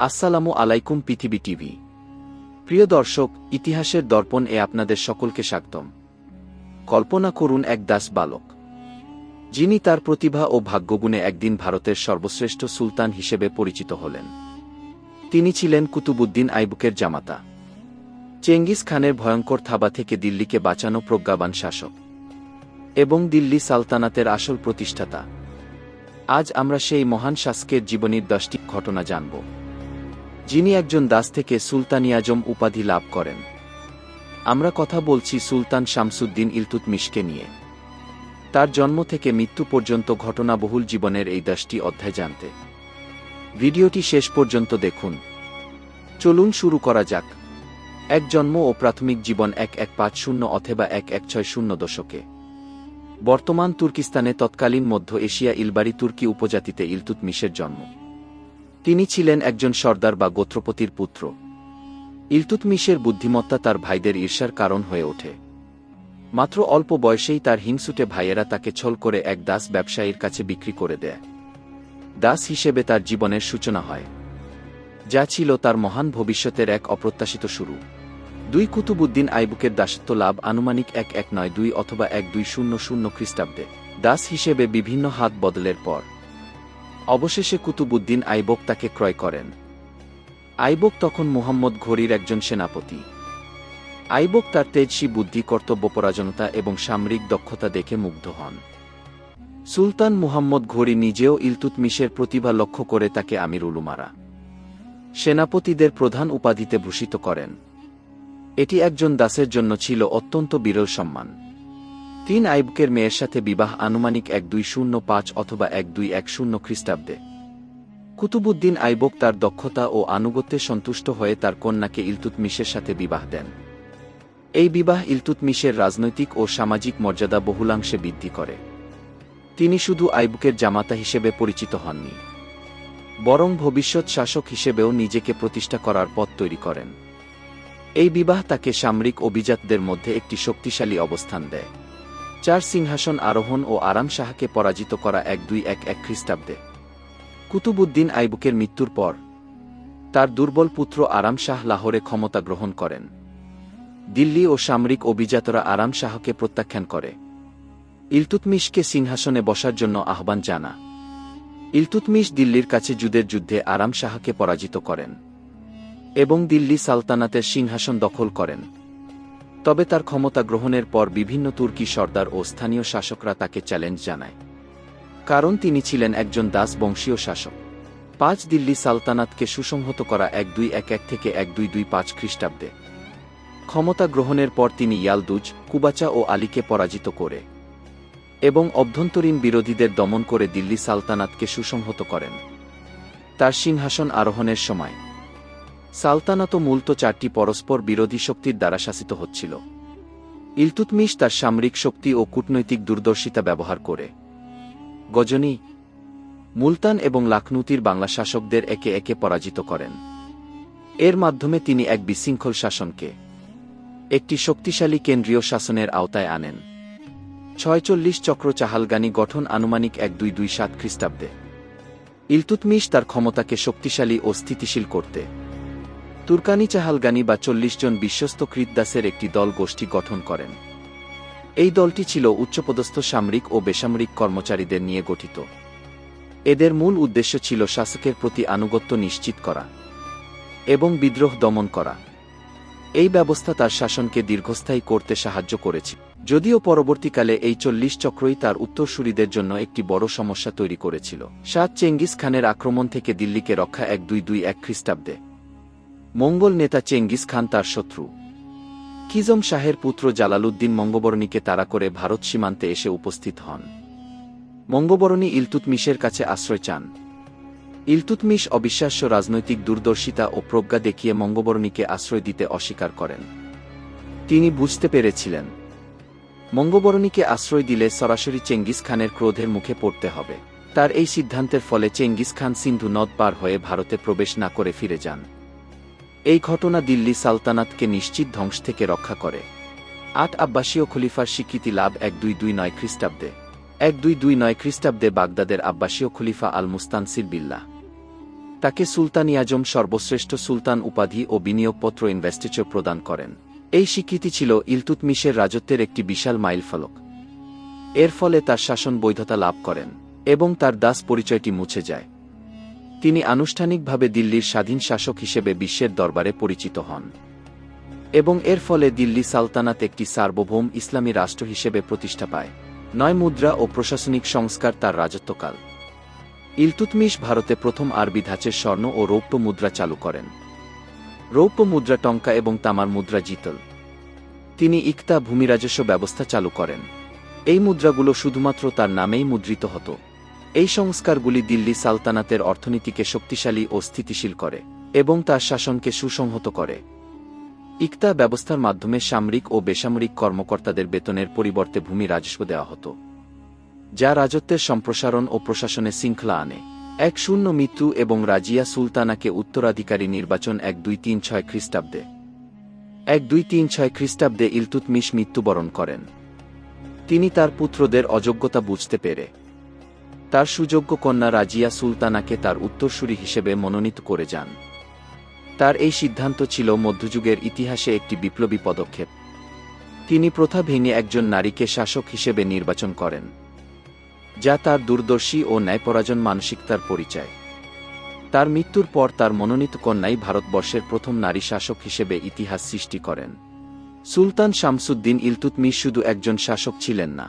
আসসালামু আলাইকুম পৃথিবী টিভি। প্রিয় দর্শক, ইতিহাসের দর্পণ এ আপনাদের সকলকে স্বাগতম। কল্পনা করুন এক দাস বালক। যিনি তার প্রতিভা ও ভাগ্যগুণে একদিন ভারতের সর্বশ্রেষ্ঠ সুলতান হিসেবে পরিচিত হলেন। তিনি ছিলেন কুতুবুদ্দিন আইবুকের জামাতা। চেঙ্গিস খানের ভয়ঙ্কর থাবা থেকে দিল্লিকে বাঁচানো প্রজ্ঞাবান শাসক এবং দিল্লি সালতানাতের আসল প্রতিষ্ঠাতা। আজ আমরা সেই মহান শাসকের জীবনীর দশটি ঘটনা জানব। যিনি একজন দাস থেকে সুলতানি আজম উপাধি লাভ করেন। আমরা কথা বলছি সুলতান শামসুদ্দিন ইলতুতমিশকে নিয়ে। তার জন্ম থেকে মৃত্যু পর্যন্ত ঘটনাবহুল জীবনের এই দশটি অধ্যায় জানতে। ভিডিওটি শেষ পর্যন্ত দেখুন। চলুন শুরু করা যাক। এক জন্ম ও প্রাথমিক জীবন এক এক পাঁচ শূন্য অথবা এক এক ছয় শূন্য দশকে। বর্তমান তুর্কিস্তানে তৎকালীন মধ্য এশিয়া ইলবারি তুর্কি উপজাতিতে ইলতুতমিশের জন্ম। তিনি ছিলেন একজন সর্দার বা গোত্রপতির পুত্র। ইলতুতমিশের বুদ্ধিমত্তা তার ভাইদের ঈর্ষার কারণ হয়ে ওঠে। মাত্র অল্প বয়সেই তার হিংসুটে ভাইয়েরা তাকে ছল করে এক দাস ব্যবসায়ীর কাছে বিক্রি করে দেয়। দাস হিসেবে তার জীবনের সূচনা হয়। যা ছিল তার মহান ভবিষ্যতের এক অপ্রত্যাশিত শুরু। দুই কুতুবুদ্দিন আইবুকের দাসত্ব লাভ আনুমানিক এক এক নয় দুই অথবা এক দুই শূন্য শূন্য খ্রিস্টাব্দে। দাস হিসেবে বিভিন্ন হাত বদলের পর অবশেষে কুতুবুদ্দিন আইবক তাকে ক্রয় করেন। আইবক তখন মুহাম্মদ ঘড়ির একজন সেনাপতি। আইবক তার তেজসী বুদ্ধি কর্তব্যপরাজনতা এবং সামরিক দক্ষতা দেখে মুগ্ধ হন। সুলতান মুহাম্মদ ঘড়ি নিজেও ইলতুতমিশের প্রতিভা লক্ষ্য করে তাকে আমির উলুমারা। সেনাপতিদের প্রধান উপাধিতে ভূষিত করেন। এটি একজন দাসের জন্য ছিল অত্যন্ত বিরল সম্মান। তিন আইবকের মেয়ের সাথে বিবাহ আনুমানিক এক দুই শূন্য পাঁচ অথবা এক দুই এক শূন্য খ্রিস্টাব্দে। কুতুবুদ্দিন আইবক তার দক্ষতা ও আনুগত্যে সন্তুষ্ট হয়ে তার কন্যাকে ইলতুতমিশের সাথে বিবাহ দেন। এই বিবাহ ইলতুতমিশের রাজনৈতিক ও সামাজিক মর্যাদা বহুলাংশে বৃদ্ধি করে। তিনি শুধু আইবুকের জামাতা হিসেবে পরিচিত হননি। বরং ভবিষ্যৎ শাসক হিসেবেও নিজেকে প্রতিষ্ঠা করার পথ তৈরি করেন। এই বিবাহ তাকে সামরিক অভিজাতদের মধ্যে একটি শক্তিশালী অবস্থান দেয়। চার সিংহাসন আরোহণ ও আরাম শাহকে পরাজিত করা এক দুই এক এক খ্রিস্টাব্দে। কুতুবুদ্দিন আইবুকের মৃত্যুর পর তার দুর্বল পুত্র আরাম শাহ লাহোরে ক্ষমতা গ্রহণ করেন। দিল্লি ও সামরিক অভিজাতরা আরাম শাহকে প্রত্যাখ্যান করে। ইলতুতমিশকে সিংহাসনে বসার জন্য আহ্বান জানা। ইলতুতমিশ দিল্লির কাছে যুদ্ধের যুদ্ধে আরাম শাহকে পরাজিত করেন এবং দিল্লি সালতানাতের সিংহাসন দখল করেন। তবে তার ক্ষমতা গ্রহণের পর বিভিন্ন তুর্কি সর্দার ও স্থানীয় শাসকরা তাকে চ্যালেঞ্জ জানায়। কারণ তিনি ছিলেন একজন দাস বংশীয় শাসক। পাঁচ দিল্লি সালতানাতকে সুসংহত করা এক দুই এক এক থেকে এক দুই দুই পাঁচ খ্রিস্টাব্দে। ক্ষমতা গ্রহণের পর তিনি ইয়ালদুজ, কুবাচা ও আলীকে পরাজিত করে এবং অভ্যন্তরীণ বিরোধীদের দমন করে দিল্লি সালতানাতকে সুসংহত করেন। তার সিংহাসন আরোহণের সময় সালতানাত মূলত চারটি পরস্পর বিরোধী শক্তির দ্বারা শাসিত হচ্ছিল। ইলতুতমিশ তার সামরিক শক্তি ও কূটনৈতিক দূরদর্শিতা ব্যবহার করে। গজনী, মুলতান এবং লাখনুতির বাংলা শাসকদের একে একে পরাজিত করেন। এর মাধ্যমে তিনি এক বিশৃঙ্খল শাসনকে একটি শক্তিশালী কেন্দ্রীয় শাসনের আওতায় আনেন। ছয়চল্লিশ চক্র চাহালগানি গঠন আনুমানিক এক দুই দুই সাত খ্রিস্টাব্দে। ইলতুতমিশ তার ক্ষমতাকে শক্তিশালী ও স্থিতিশীল করতে তুর্কানি চাহালগানি বা চল্লিশ জন বিশ্বস্ত কৃতদাসের একটি দল গোষ্ঠী গঠন করেন। এই দলটি ছিল উচ্চপদস্থ সামরিক ও বেসামরিক কর্মচারীদের নিয়ে গঠিত। এদের মূল উদ্দেশ্য ছিল শাসকের প্রতি আনুগত্য নিশ্চিত করা এবং বিদ্রোহ দমন করা। এই ব্যবস্থা তার শাসনকে দীর্ঘস্থায়ী করতে সাহায্য করেছে। যদিও পরবর্তীকালে এই চল্লিশ চক্রই তার উত্তরসূরিদের জন্য একটি বড় সমস্যা তৈরি করেছিল। সাত চেঙ্গিস খানের আক্রমণ থেকে দিল্লিকে রক্ষা এক দুই দুই এক খ্রিস্টাব্দে। মঙ্গল নেতা চেঙ্গিস খান তার শত্রু। কিজম শাহের পুত্র জালালুদ্দিন মঙ্গবরণীকে তাড়া করে ভারত সীমান্তে এসে উপস্থিত হন। মঙ্গবরণী ইলতুতমিশের কাছে আশ্রয় চান। ইলতুতমিশ অবিশ্বাস্য রাজনৈতিক দূরদর্শিতা ও প্রজ্ঞা দেখিয়ে মঙ্গবরণীকে আশ্রয় দিতে অস্বীকার করেন। তিনি বুঝতে পেরেছিলেন, মঙ্গবরণীকে আশ্রয় দিলে সরাসরি চেঙ্গিস খানের ক্রোধের মুখে পড়তে হবে। তার এই সিদ্ধান্তের ফলে চেঙ্গিস খান সিন্ধু নদ পার হয়ে ভারতে প্রবেশ না করে ফিরে যান। এই ঘটনা দিল্লি সালতানাতকে নিশ্চিত ধ্বংস থেকে রক্ষা করে। আট আব্বাসীয় খলিফার স্বীকৃতি লাভ এক দুই দুই নয় খ্রিস্টাব্দে। এক দুই দুই নয় খ্রিস্টাব্দে বাগদাদের আব্বাসীয় খলিফা আল মুস্তানসির বিল্লাহ তাকে সুলতান ইয়াজম সর্বশ্রেষ্ঠ সুলতান উপাধি ও বিনিয়োগপত্র ইনভেস্টিচার প্রদান করেন। এই স্বীকৃতি ছিল ইলতুতমিশের রাজত্বের একটি বিশাল মাইলফলক। এর ফলে তার শাসন বৈধতা লাভ করেন এবং তার দাস পরিচয়টি মুছে যায়। তিনি আনুষ্ঠানিকভাবে দিল্লির স্বাধীন শাসক হিসেবে বিশ্বের দরবারে পরিচিত হন। এবং এর ফলে দিল্লি সালতানাত একটি সার্বভৌম ইসলামী রাষ্ট্র হিসেবে প্রতিষ্ঠা পায়। নয় মুদ্রা ও প্রশাসনিক সংস্কার তার রাজত্বকাল। ইলতুতমিশ ভারতে প্রথম আরবি ধাঁচের স্বর্ণ ও রৌপ্য মুদ্রা চালু করেন। রৌপ্য মুদ্রা টঙ্কা এবং তামার মুদ্রা জিতল। তিনি ইকতা ভূমিরাজস্ব ব্যবস্থা চালু করেন। এই মুদ্রাগুলো শুধুমাত্র তার নামেই মুদ্রিত হতো। এই সংস্কারগুলি দিল্লি সালতানাতের অর্থনীতিকে শক্তিশালী ও স্থিতিশীল করে এবং তার শাসনকে সুসংহত করে। ইকতা ব্যবস্থার মাধ্যমে সামরিক ও বেসামরিক কর্মকর্তাদের বেতনের পরিবর্তে ভূমি রাজস্ব দেওয়া হতো, যা রাজত্বের সম্প্রসারণ ও প্রশাসনে শৃঙ্খলা আনে। এক শূন্য মৃত্যু এবং রাজিয়া সুলতানাকে উত্তরাধিকারী নির্বাচন এক দুই তিন ছয় খ্রিস্টাব্দে। এক দুই তিন ছয় খ্রিস্টাব্দে ইলতুতমিশ মৃত্যুবরণ করেন। তিনি তার পুত্রদের অযোগ্যতা বুঝতে পেরে তার সুযোগ্য কন্যা রাজিয়া সুলতানাকে তার উত্তরসূরি হিসেবে মনোনীত করে যান। তার এই সিদ্ধান্ত ছিল মধ্যযুগের ইতিহাসে একটি বিপ্লবী পদক্ষেপ। তিনি প্রথা ভেঙে একজন নারীকে শাসক হিসেবে নির্বাচন করেন, যা তার দূরদর্শী ও ন্যায়পরাজন মানসিকতার পরিচয়। তার মৃত্যুর পর তার মনোনীত কন্যাই ভারতবর্ষের প্রথম নারী শাসক হিসেবে ইতিহাস সৃষ্টি করেন। সুলতান শামসুদ্দিন ইলতুতমিশ শুধু একজন শাসক ছিলেন না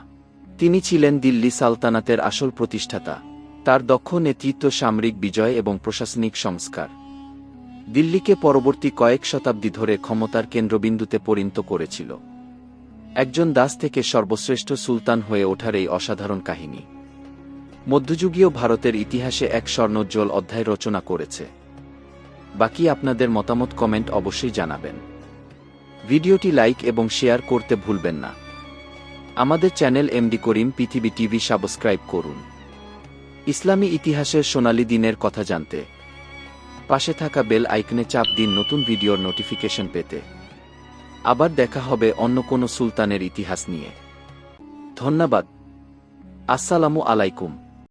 তিনি ছিলেন দিল্লি সালতানাতের আসল প্রতিষ্ঠাতা। তার দক্ষ নেতৃত্ব সামরিক বিজয় এবং প্রশাসনিক সংস্কার। দিল্লিকে পরবর্তী কয়েক শতাব্দী ধরে ক্ষমতার কেন্দ্রবিন্দুতে পরিণত করেছিল। একজন দাস থেকে সর্বশ্রেষ্ঠ সুলতান হয়ে ওঠার এই অসাধারণ কাহিনী। মধ্যযুগীয় ভারতের ইতিহাসে এক স্বর্ণোজ্জ্বল অধ্যায় রচনা করেছে। বাকি আপনাদের মতামত কমেন্ট অবশ্যই জানাবেন। ভিডিওটি লাইক এবং শেয়ার করতে ভুলবেন না। আমাদের চ্যানেল এমডি করিম পৃথিবী টিভি সাবস্ক্রাইব করুন। ইসলামী ইতিহাসের সোনালী দিনের কথা জানতে। পাশে থাকা বেল আইকনে চাপ দিন নতুন ভিডিওর নোটিফিকেশন পেতে। আবার দেখা হবে অন্য কোনো সুলতানের ইতিহাস নিয়ে। ধন্যবাদ। আসসালামু আলাইকুম।